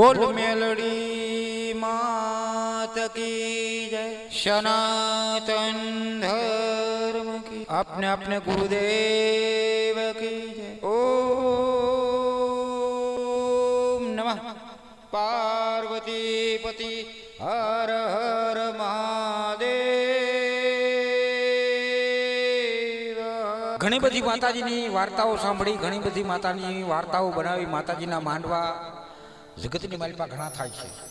બોલ મેલડી માત કી જય. સનાતન ધર્મ કી આપને આપને ગુરુદેવ કી જય. ઓમ નમઃ. પાર્વતી પતિ હર હર મહાદેવ. ઘણી બધી માતાજીની વાર્તાઓ સાંભળી ઘણી બધી માતાની વાર્તાઓ બનાવી માતાજીના માંડવા જગતની માલિપા ઘણા થાય છે.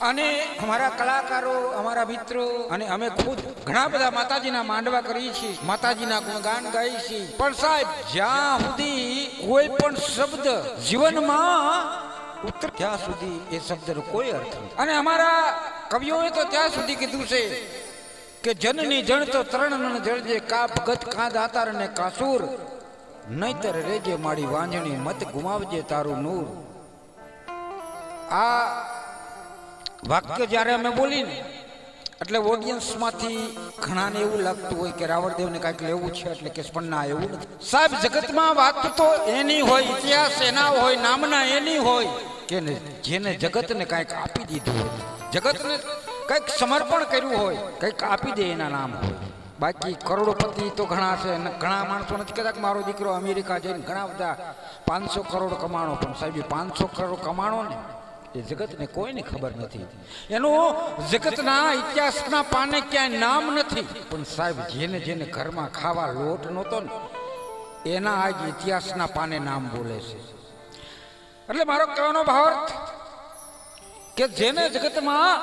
અને અમારા કલાકારો, અમારા મિત્રો અને અમે ખુદ ઘણા બધા માતાજીના માંડવા કરીએ છીએ. માતાજીના ગુણગાન ગાઈએ છીએ. પણ સાહેબ, જ્યાં સુધી કોઈ પણ શબ્દ જીવનમાં ઉત્તર ત્યાં સુધી એ શબ્દનો કોઈ અર્થ નથી. અને અમારા કવિઓએ તો ત્યાં સુધી કીધું છે કે જનની જણ તો તરણ જળ જળજે, કાપ, ગત કા દાતાર ને કાસુર. નહીતર રેજે માડી વાંજણી, મત ગુમાવજે તારું નૂર. આ વાક્ય જ્યારે અમે બોલીને, એટલે ઓડિયન્સમાંથી ઘણાને એવું લાગતું હોય કે રાવણદેવને કાંઈક લેવું છે એટલે કે પણ ના, એવું નથી. સાહેબ, જગતમાં વાત તો એની હોય, ઇતિહાસ એના હોય, નામના એની હોય, કે જેને જગતને કાંઈક આપી દીધું હોય, જગતને કંઈક સમર્પણ કર્યું હોય, કંઈક આપી દે એના નામ હોય. બાકી કરોડપતિ તો ઘણા છે ઘણા માણસો નથી. કદાચ મારો દીકરો અમેરિકા જઈને ઘણા બધા પાંચસો કરોડ કમાણો, પણ સાહેબ પાંચસો કરોડ કમાણો ને એ જગતને કોઈને ખબર નથી. એનું જગતના ઇતિહાસના પાને ક્યાંય નામ નથી. પણ સાહેબ, જેને જેને ઘરમાં ખાવા લોટ નહોતો ને, એના આજ ઇતિહાસના પાને નામ બોલે છે. એટલે મારો કહેવાનો ભાવાર્થ કે જેને જગતમાં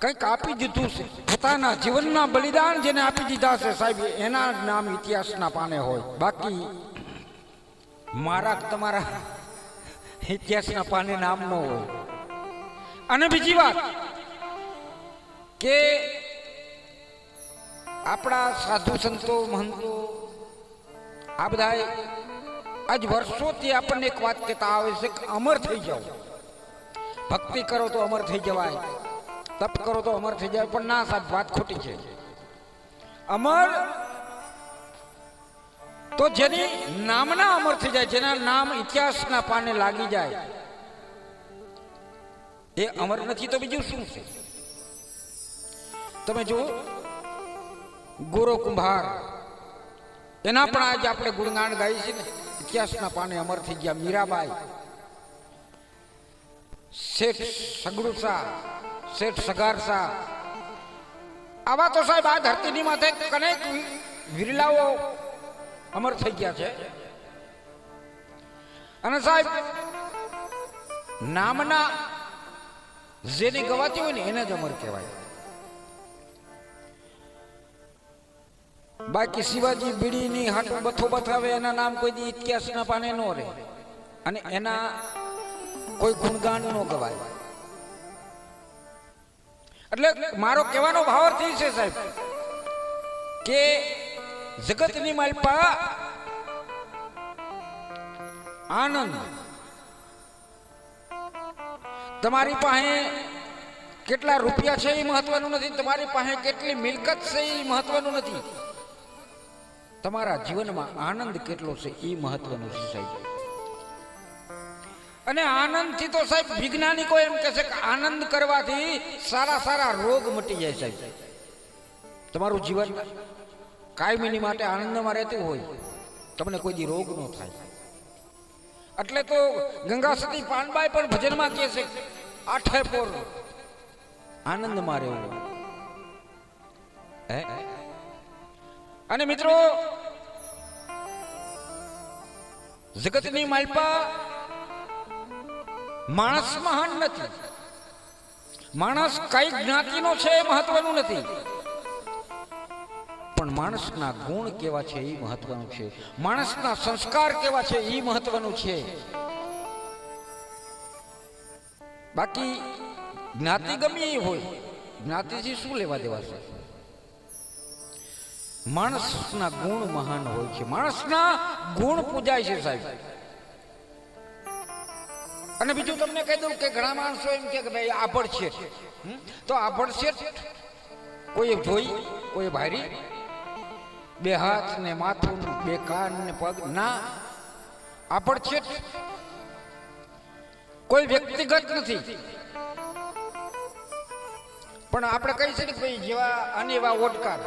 કંઈક આપી દીધું છે, પોતાના જીવનના બલિદાન જેને આપી દીધા છે, સાહેબ, એના નામ ઇતિહાસના પાને હોય. બાકી મારા તમારા ઇતિહાસના પાને નામ ન હોય. અને બીજી વાત કે આપણા સાધુ સંતો, મહંતો, આ બધા આજ વર્ષોથી આપણને એક વાત કહેતા આવે છે કે અમર થઈ જાઓ. ભક્તિ કરો તો અમર થઈ જવાય, તપ કરો તો અમર થઈ જાય પણ ના સાહેબ, વાત ખોટી છે. અમર તો જેની નામના અમર થઈ જાય, જેના નામ ઇતિહાસના પાને લાગી જાય, એ અમર નથી તો બીજું શું છે? તમે જુઓ, ગોરો કુંભાર, એના પણ આજે આપણે ગુણગાન ગાઈએ છીએ ને, ઇતિહાસના પાને અમર થઈ ગયા. મીરાબાઈ, શેઠ સગડુસા, શેઠ સગારસા, આવા તો સાહેબ આ ધરતીની માથે કનેક વિરલાઓ અમર થઈ ગયા છે. અને સાહેબ, નામના જેની ગવાતી હોય ને એને જ અમર કહેવાય. બાકી શિવાજી બીડીની હાથ બથો બથાવે, એના નામ કોઈ દી ઇતિહાસના પાને નો રહે. અને એના કોઈ ગુણગાન નો ગવાય. એટલે મારો કહેવાનો ભાવ છે સાહેબ, કે જગતની માલપા. આનંદ. તમારી પાસે કેટલા રૂપિયા છે એ મહત્વનું નથી, તમારી પાસે કેટલી મિલકત છે એ મહત્વનું નથી. તમારા જીવનમાં આનંદ કેટલો છે એ મહત્વનું છે સાહેબ. અને આનંદથી તો સાહેબ વૈજ્ઞાનિકો એમ કહે છે કે આનંદ કરવાથી સારા સારા રોગ મટી જાય સાહેબ. તમારું જીવન કાયમીની માટે આનંદમાં રહેતી હોય, તમને કોઈ દી રોગ ન થાય. એટલે તો ગંગા સતી પાનબાઈ પણ ભજનમાં કહે છે, આઠે પોર આનંદમાં રહેવું. અને મિત્રો, જગતની માલપા માણસ મહાન નથી. માણસ કઈ જ્ઞાતિનો છે એ મહત્વનું નથી. પણ માણસના ગુણ કેવા છે એ મહત્વનું છે. માણસના સંસ્કાર કેવા છે એ મહત્વનું છે. બાકી જ્ઞાતિ ગમે એ હોય, જ્ઞાતિથી શું લેવા દેવા છે? માણસના ગુણ મહાન હોય છે. માણસના ગુણ પૂજાય છે સાહેબ. અને બીજું તમને કહી દઉં કે ઘણા માણસો એમ કે ભાઈ આભળ છે તો આભળ છે કોઈ જોઈ કોઈ ભારી બે હાથ ને માથું બે કાન ને પગ. ના આપણ છે કોઈ વ્યક્તિગત નથી. પણ આપણે કહી શકીએ ભાઈ જેવા અને એવા ઓટકાર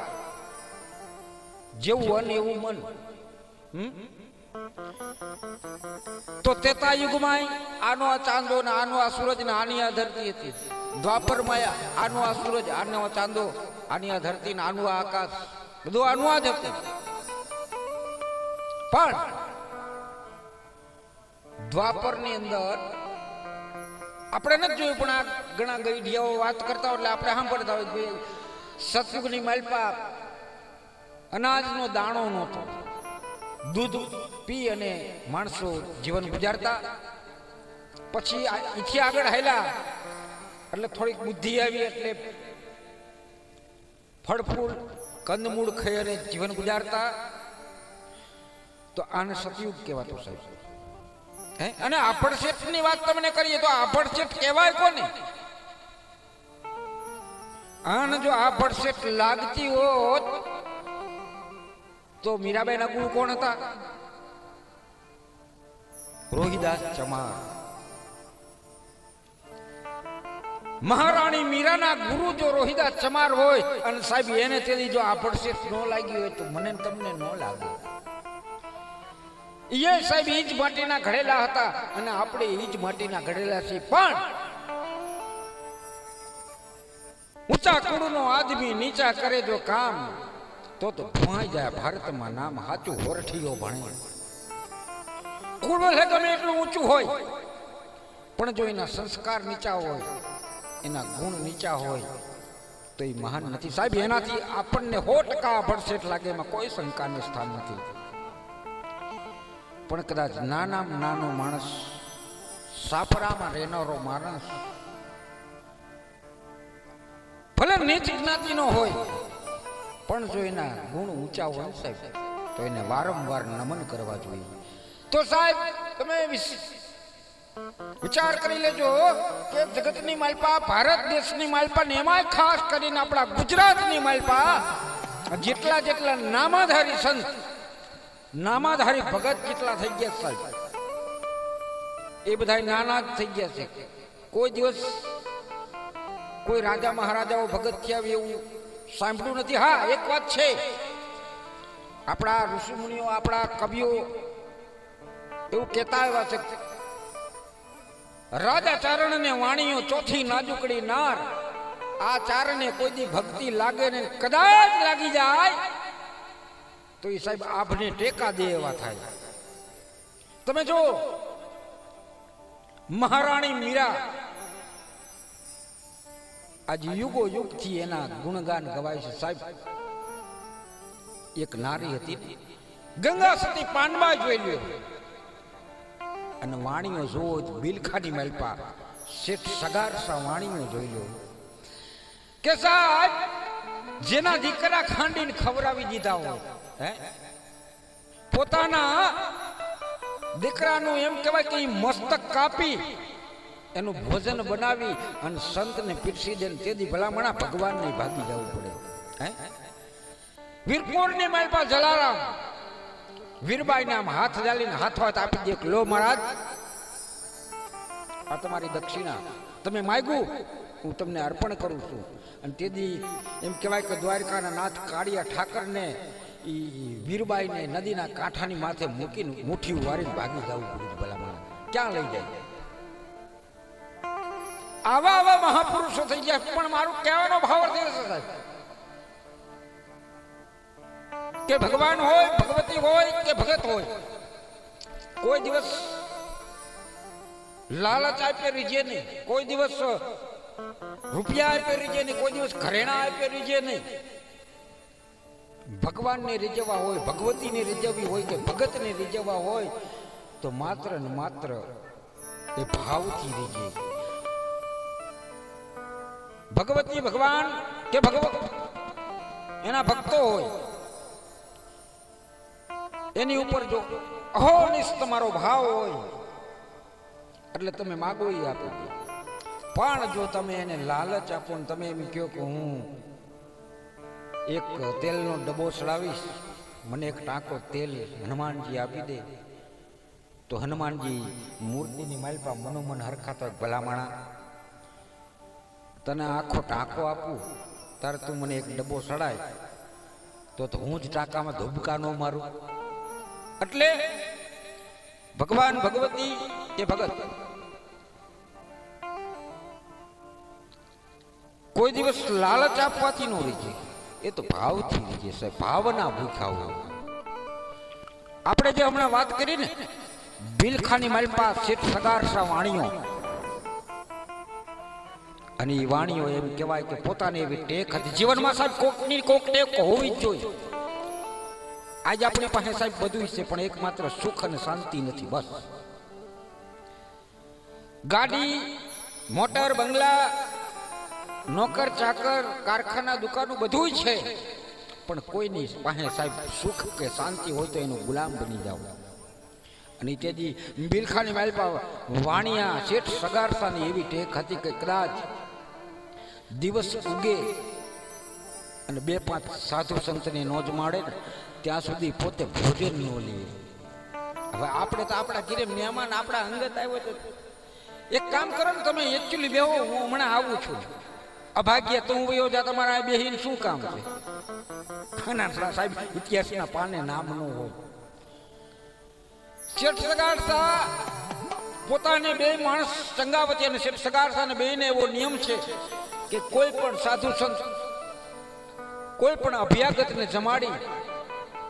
જેવું અન એવું મન. તો તેતા યુગમાં આનો આ ચાંદો ને આનો આ સૂરજ ને આની આ ધરતી હતી. દ્વાપર માયા, આનો આ સૂરજ, આનો આ ચાંદો, આની આ ધરતી ને આનું આ આકાશ. બધું આનું આ જ હતું. પણ દ્વાપરની અંદર આપણે નથી જોયું, પણ આ ઘણા ગઈઢિયાઓ વાત કરતા હોય એટલે આપણે સાંભળતા હોય કે સત્સુખની માલપા અનાજનો દાણો નહોતો. દૂધ પી અને માણસો જીવન ગુજારતા. પછી ઈથી આગળ હેલા એટલે થોડીક બુદ્ધિ આવી એટલે ફળ ફૂલ કંદમૂળ ખાઈ જીવન ગુજારતા, તો આને સતયુગ કહેવાતો સાહેબ. હે? અને આભડશેઠની વાત તમને કરીએ તો આપડશેઠ કહેવાય કોને? આને જો આપડશેઠ લાગતી હોત, તો મીરાબાઈના ગુરુ કોણ હતા? રોહિદાસ ચમાર. મહારાણી મીરાના ગુરુ જો રોહિદાસ ચમાર હોય, અને સાહેબ એને તેથી જો આભડશેઠ ન લાગી હોય તો મને તમને ન લાગે. એ સાહેબ ઈજ માટીના ઘડેલા હતા, અને આપણે ઈજ માટીના ઘડેલા છીએ. પણ ઊંચા કુળનો આદમી નીચા કરે જો કામ, તો તો ભવાઈ જાય, ભારતમાં નામ હાચું હોરઠીઓ ભણે. કુળ ભલે ગમે એટલું ઊંચું હોય, પણ જો એના સંસ્કાર નીચા હોય એના ગુણ નીચા હોય તો એ મહાન નથી. સાહેબ, એનાથી આપણને સો ટકા ભરસેઠ લાગે એમાં કોઈ શંકાનું સ્થાન નથી. પણ કદાચ નાનામાં નાનો માણસ સાપરામાં રહેનારો માણસ ભલે નીચ જ્ઞાતિનો હોય, પણ જો એના ગુણ ઊંચા હોય સાહેબ, તો એને વારંવાર નમન કરવા જોઈએ. તો સાહેબ, તમે વિચાર કરી લેજો કે જગતની માલપા, ભારત દેશની માલપા ને એમાંય ખાસ કરીને આપણા ગુજરાતની માલપા જેટલા જેટલા નામાધારી સંત, નામાધારી ભગત કેટલા થઈ ગયા સાહેબ. એ બધા નાના જ થઈ ગયા છે. કોઈ દિવસ કોઈ રાજા મહારાજાઓ ભગત થયા એવું સાંભળ્યું નથી. હા, એક વાત છે. આપણા ઋષિમુનિઓ, આપણા કવિઓ એવું કહેતા આવ્યા છે રાજા ચારણ ને વાણીઓ ચોથી નાજુકડી નાર. આ ચારણે કોઈ દી ભક્તિ લાગે ને કદાચ લાગી જાય, તો એ સાહેબ આપને ટેકા દે એવા થાય. તમે જો મહારાણી મીરા આજ યુગો યુગથી એના ગુણગાન ગવાય છે સાહેબ. એક નારી હતી. ગંગા સતી પાંડવા જોઈ લ્યો. અને વાણીઓ જોવો તો બિલખાની મલપા. શેઠ સગારસા વાણીઓ જોઈ લો. કે સાહેબ, જેના દીકરા ખાંડીને ખવડાવી દીધા હોય, હે? પોતાના દીકરાનું એમ કહેવાય કે મસ્તક કાપી, એનું ભોજન બનાવી અને સંતને પીરસી દે તેથી ભલામણા ભગવાનને ભાગી જવું પડે. હે? વીરપુરની માલપા જલારામ વીરબાઈને આમ હાથ જાલીને હાથ હાથ આપી દે લો મહારાજ. આ તમારી દક્ષિણા. તમે માગ્યું? હું તમને અર્પણ કરું છું. અને તેથી એમ કહેવાય કે દ્વારકાના નાથ કાળિયા ઠાકરને એ વીરબાઈને નદીના કાંઠાની માથે મૂકીને મુઠ્ઠી વારીને ભાગી જવું પડ્યું ભલામણ ક્યાં લઈ જાય? આવા આવા મહાપુરુષો થઈ ગયા. પણ મારું કહેવાનો ભાવ અર્થ સાહેબ કે ભગવાન હોય, ભગવતી હોય કે ભગત હોય, કોઈ દિવસ લાલચ આપે રીજે નહીં, કોઈ દિવસ રૂપિયા આપે રીજે નહીં, કોઈ દિવસ ઘરેણા આપે રીજે નહીં. ભગવાનને રીઝવવા હોય, ભગવતીને રીઝવવી હોય કે ભગતને રીઝવવા હોય, તો માત્ર ને માત્ર એ ભાવથી રીજે. ભગવતી ભગવાન કે ભગવત એના ભક્તો હોય એની ઉપર જો અહોનિશ તમારો ભાવ હોય, એટલે તમે માગો એ આપી. પણ જો તમે એને લાલચ આપો ને તમે એમ કહો કે હું એક તેલનો ડબ્બો ચડાવીશ, મને એક ટાંકો તેલ હનુમાનજી આપી દે, તો હનુમાનજી મૂર્તિની માલપા મનોમન હરખાતો ભલામણા, તને આખો ટાંકો આપું, તારે તું મને એક ડબ્બો સડાય તો હું જ ટાંકામાં ધુબકા ન મારું. એટલે ભગવાન ભગવતી એ ભગત. કોઈ દિવસ લાલચ આપવાથી ન રહી જાય. એ તો ભાવથી રહી જાય ભાવના ભૂખા હોય. આપણે જે હમણાં વાત કરી ને બિલખાની માલપા શેઠ સગારસા વાણીઓ. અને એ વાણીઓ એમ કહેવાય કે પોતાને એવી ટેક હતી. જીવનમાં સાહેબ કોકની કોક ટેક હોવી જ જોઈએ. આજે આપણી પાસે સાહેબ બધું છે, પણ એકમાત્ર સુખ અને શાંતિ નથી, બસ. ગાડી, મોટર, બંગલા, નોકર, ચાકર, કારખાના, દુકાનો બધું છે. પણ કોઈની પાસે સાહેબ સુખ કે શાંતિ હોય તો એનો ગુલામ બની જાવ અને તેથી બિલખાની માલપા વાણિયા, શેઠ સગારસાની એવી ટેક હતી કે કદાચ દિવસ ઉગે અને બે પાંચ સાધુ સંતને નોજ માડે ને ત્યાં સુધી પોતે ભોજન ન લે. હવે આપણે તો આપણા ઘીરે મહેમાન આપણા અંગત આવ્યો તો એક કામ કરો ને તમે એકચ્યુઅલી બેહો, હું હમણાં આવું છું. અભાગ્ય તો હું વયો જા, તમારા બેહીને શું કામ છે? ખાના સાહેબ, ઇતિહાસના પાને નામ ન હોય. શેઠ સગાડતા પોતાને બે માણસ ચંગાવતી અને શેઠ સગાડતા બેને એવો નિયમ છે કે કોઈ પણ સાધુ સંત, કોઈ પણ અભ્યાગતને જમાડી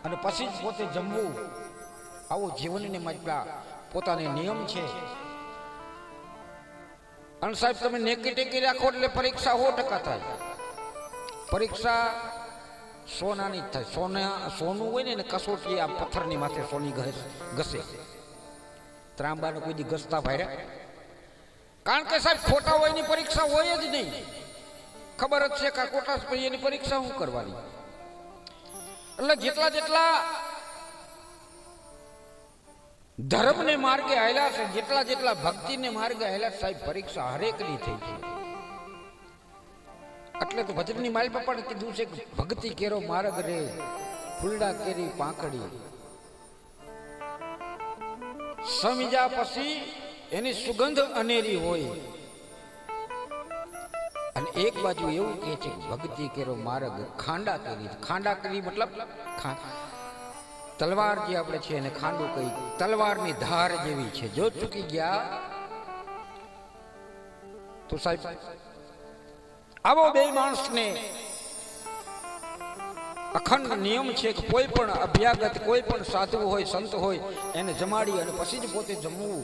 અને પછી જ પોતે જમવું. આવો જીવનને મજબા પોતાને નિયમ છે. અને સાહેબ, તમે નેકી ટેકી રાખો એટલે પરીક્ષા સો ટકા થાય. પરીક્ષા સોનાની જ થાય. સોના, સોનું હોય ને એને કસોટી આ પથ્થરની માથે સોની ઘસે ત્રાંબાને કોઈ દી ઘસતા ભાઈ કારણ કે સાહેબ, ખોટા હોય એની પરીક્ષા હોય જ નહીં. ખબર જ છે કે ખોટા એની પરીક્ષા શું કરવાની? એટલે જેટલા જેટલા ધર્મને માર્ગે આવેલા છે, જેટલા જેટલા ભક્તિને માર્ગે આવેલા સાહેબ, પરીક્ષા હરેકની થઈ છે એટલે તો ભજનની માલમાં પણ કીધું છે કે, ભક્તિ કેરો માર્ગ રે, ફૂલડા કેરી પાંખડી. સમજા પછી એની સુગંધ અનેરી હોય. અને એક બાજુ એવું કહે છે કે, ભક્તિ કેરો માર્ગ, ખાંડા કરી ખાંડા કરી મતલબ તલવાર જે આપણે છે એને ખાંડું કહી, તલવારની ધાર જેવી છે. જો ચૂકી ગયા તો સાહેબ, આવો બે માણસને અખંડ નિયમ છે કે કોઈ પણ અભ્યાગત, કોઈ પણ સાધુ હોય, સંત હોય, એને જમાડી અને પછી જ પોતે જમવું.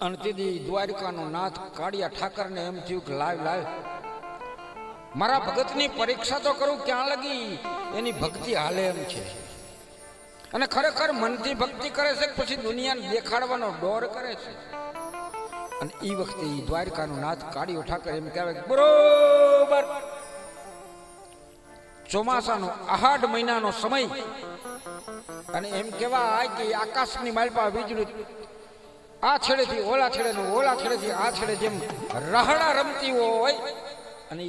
અને તેથી દ્વારિકાનો નાથ કાળિયા ઠાકરને એમ થયું કે લાવ લાવ. મારા ભગતની પરીક્ષા તો કરું, ક્યાં લગી? એની ભક્તિ હાલે એમ છે. અને ખરેખર મનથી ભક્તિ કરે છે પછી દુનિયાને દેખાડવાનો ડોર કરે છે? અને એ વખતે એ દ્વારકાનો નાથ કાળિયો ઠાકર એમ કહેવાય બરોબર. ચોમાસાનો આહાડ મહિનાનો સમય. અને એમ કહેવાય કે આકાશની માલપા વીજળી આ છેડેથી ઓલા છેડે ઓલા છેડેથી આ છેડે જેમ રહડા રમતી હોય અને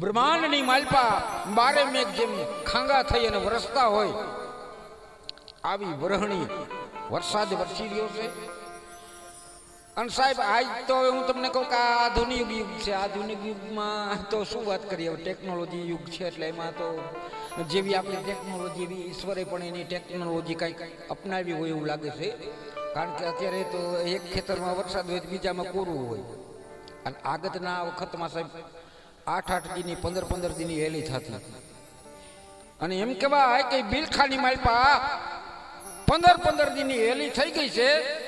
બ્રહ્માંડની માલપા બારે મેઘ જેમ ખાંગા થઈ અને વરસતા હોય, આવી વરહણી વરસાદ વરસી રહ્યો છે. અને સાહેબ, આજ તો હું તમને કહું કે આ આધુનિક યુગ છે. આધુનિક યુગમાં તો શું વાત કરીએ? ટેકનોલોજી યુગ છે એટલે એમાં તો જેવી આપણી ટેકનોલોજી એવી ઈશ્વરે પણ એની ટેકનોલોજી કંઈક અપનાવી હોય એવું લાગે છે. કારણ કે અત્યારે તો એક ખેતરમાં વરસાદ હોય બીજામાં કોરું હોય. અને આગતના વખતમાં સાહેબ, આઠ આઠ દીની, પંદર પંદર દીની હેલી થતી. અને એમ કહેવાય કે બિલખાની માલપા પંદર પંદર દીની હેલી થઈ ગઈ છે.